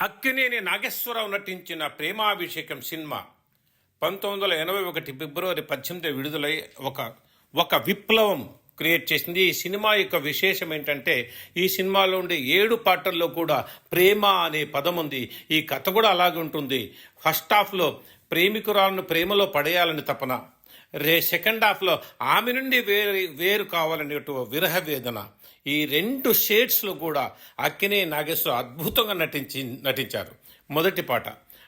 అక్కినేని నాగేశ్వరరావు నటించిన ప్రేమాభిషేకం సినిమా పంతొమ్మిది వందల ఎనభై ఒకటి ఫిబ్రవరి పద్దెనిమిది విడుదలై ఒక ఒక విప్లవం క్రియేట్ చేసింది. ఈ సినిమా యొక్క విశేషం ఏంటంటే ఈ సినిమాలో ఉండే ఏడు పాటల్లో కూడా ప్రేమ అనే పదం ఉంది. ఈ కథ కూడా అలాగే ఉంటుంది. ఫస్ట్ హాఫ్లో ప్రేమికురాలను ప్రేమలో పడేయాలని తపన. రే సెకండ్ హాఫ్లో ఆమె నుండి వేరు వేరు కావాలనేటు విరహ వేదన. ఈ రెండు షేడ్స్లో కూడా అక్కినే నాగేశ్వర అద్భుతంగా నటించి నటించారు. మొదటి పాట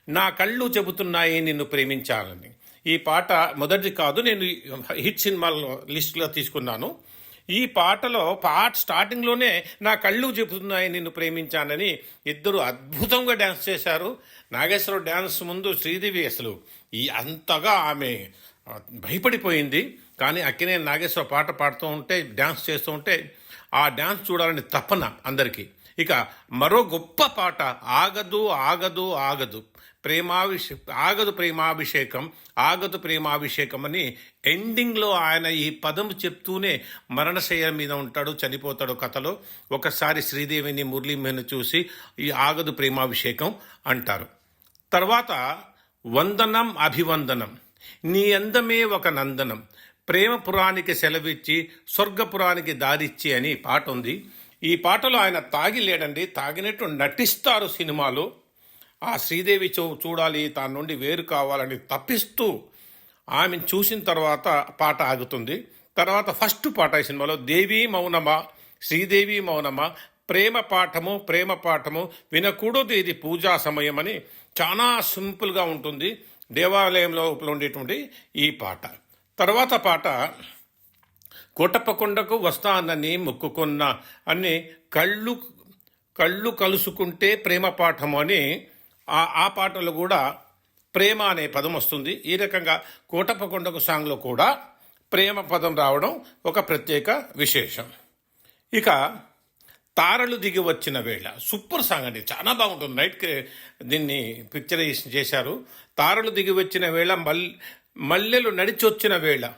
నా కళ్ళు చెబుతున్నాయి నిన్ను ప్రేమించాలని. ఈ పాట మొదటిది కాదు నేను హిట్ సినిమాల లిస్టులో తీసుకున్నాను. ఈ పాటలో పాట స్టార్టింగ్లోనే నా కళ్ళు చెబుతున్నాయి నిన్ను ప్రేమించానని ఇద్దరు అద్భుతంగా డ్యాన్స్ చేశారు. నాగేశ్వరరావు డ్యాన్స్ ముందు శ్రీదేవి అసలు ఈ అంతగా ఆమె భయపడిపోయింది. కానీ అక్కినే నాగేశ్వర పాట పాడుతూ ఉంటే డ్యాన్స్ చేస్తూ ఉంటే ఆ డ్యాన్స్ చూడాలని తపన అందరికీ. ఇక మరో గొప్ప పాట ఆగదు ఆగదు ఆగదు. ప్రేమాభిషే ఆగదు ప్రేమాభిషేకం ఆగదు ప్రేమాభిషేకం అని ఎండింగ్లో ఆయన ఈ పదం చెప్తూనే మరణశయ్య మీద ఉంటాడు చనిపోతాడు కథలో. ఒకసారి శ్రీదేవిని మురళీమేను చూసి ఈ ఆగదు ప్రేమాభిషేకం అంటారు. తర్వాత వందనం అభివందనం. నీ అందమే ఒక నందనం. ప్రేమ పురానికి సెలవిచ్చి స్వర్గపురానికి దారిచ్చి అని పాట ఉంది. ఈ పాటలో ఆయన తాగి లేడండి తాగినట్టు నటిస్తారు సినిమాలో. ఆ శ్రీదేవి చూ చూడాలి తాను నుండి వేరు కావాలని తప్పిస్తూ ఆమెను చూసిన తర్వాత పాట ఆగుతుంది. తర్వాత ఫస్ట్ పాట ఈ సినిమాలో దేవి మౌనమా శ్రీదేవి మౌనమా ప్రేమ పాఠము ప్రేమ పాఠము వినకూడదు ఇది పూజా సమయం అని చాలా సింపుల్గా ఉంటుంది. దేవాలయంలో ఉండేటువంటి ఈ పాట. తర్వాత పాట కోటప్పకొండకు వస్తానని మొక్కుకున్న అని కళ్ళు కళ్ళు కలుసుకుంటే ప్రేమ పాఠము అని ఆ ఆ పాటలో కూడా ప్రేమ అనే పదం వస్తుంది. ఈ రకంగా కోటప్పకొండకు సాంగ్లో కూడా ప్రేమ పదం రావడం ఒక ప్రత్యేక విశేషం. ఇక తారలు దిగి వచ్చిన వేళ. సూపర్ సాంగ్ అండి. చాలా బాగుంటుంది. నైట్ దీన్ని పిక్చరైజేషన్ చేశారు. తారలు దిగి వచ్చిన వేళ మల్ మల్లెలు నడిచొచ్చిన వేళ.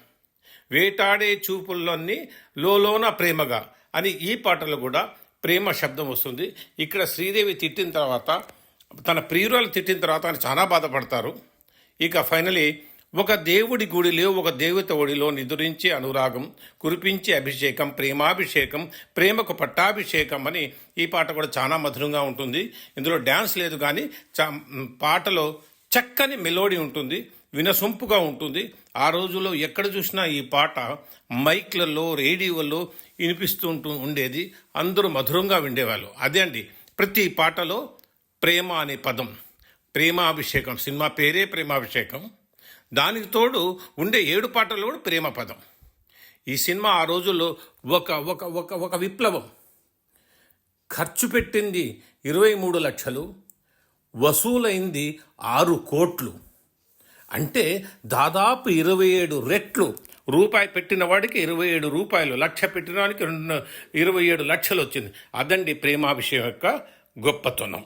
వేటాడే చూపుల్లోని లోలోన ప్రేమగా అని ఈ పాటలో కూడా ప్రేమ శబ్దం వస్తుంది. ఇక్కడ శ్రీదేవి తిట్టిన తర్వాత తన ప్రియురాలు తిట్టిన తర్వాత ఆయన చాలా బాధపడతారు. ఇక ఫైనలీ ఒక దేవుడి గుడిలో ఒక దేవత ఒడిలో నిదురించే అనురాగం కురిపించి అభిషేకం ప్రేమాభిషేకం ప్రేమకు పట్టాభిషేకం అని ఈ పాట కూడా చాలా మధురంగా ఉంటుంది. ఇందులో డ్యాన్స్ లేదు కానీ పాటలో చక్కని మెలోడీ ఉంటుంది వినసొంపుగా ఉంటుంది. ఆ రోజుల్లో ఎక్కడ చూసినా ఈ పాట మైక్లలో రేడియోలో వినిపిస్తుంటూ ఉండేది. అందరూ మధురంగా విండేవాళ్ళు. అదే అండి ప్రతి పాటలో ప్రేమ అనే పదం. ప్రేమాభిషేకం సినిమా పేరే ప్రేమాభిషేకం. దానికి తోడు ఉండే ఏడు పాటలు కూడా ప్రేమ పదం. ఈ సినిమా ఆ రోజుల్లో ఒక ఒక ఒక ఒక విప్లవం. ఖర్చు పెట్టింది ఇరవై మూడు లక్షలు వసూలైంది ఆరు కోట్లు. అంటే దాదాపు ఇరవై ఏడు రెట్లు. రూపాయి పెట్టిన వాడికి ఇరవై ఏడు రూపాయలు లక్ష పెట్టిన వాడికి రెండు ఇరవై ఏడు లక్షలు వచ్చింది. అదండి ప్రేమాభిషేకం యొక్క గొప్పతనం.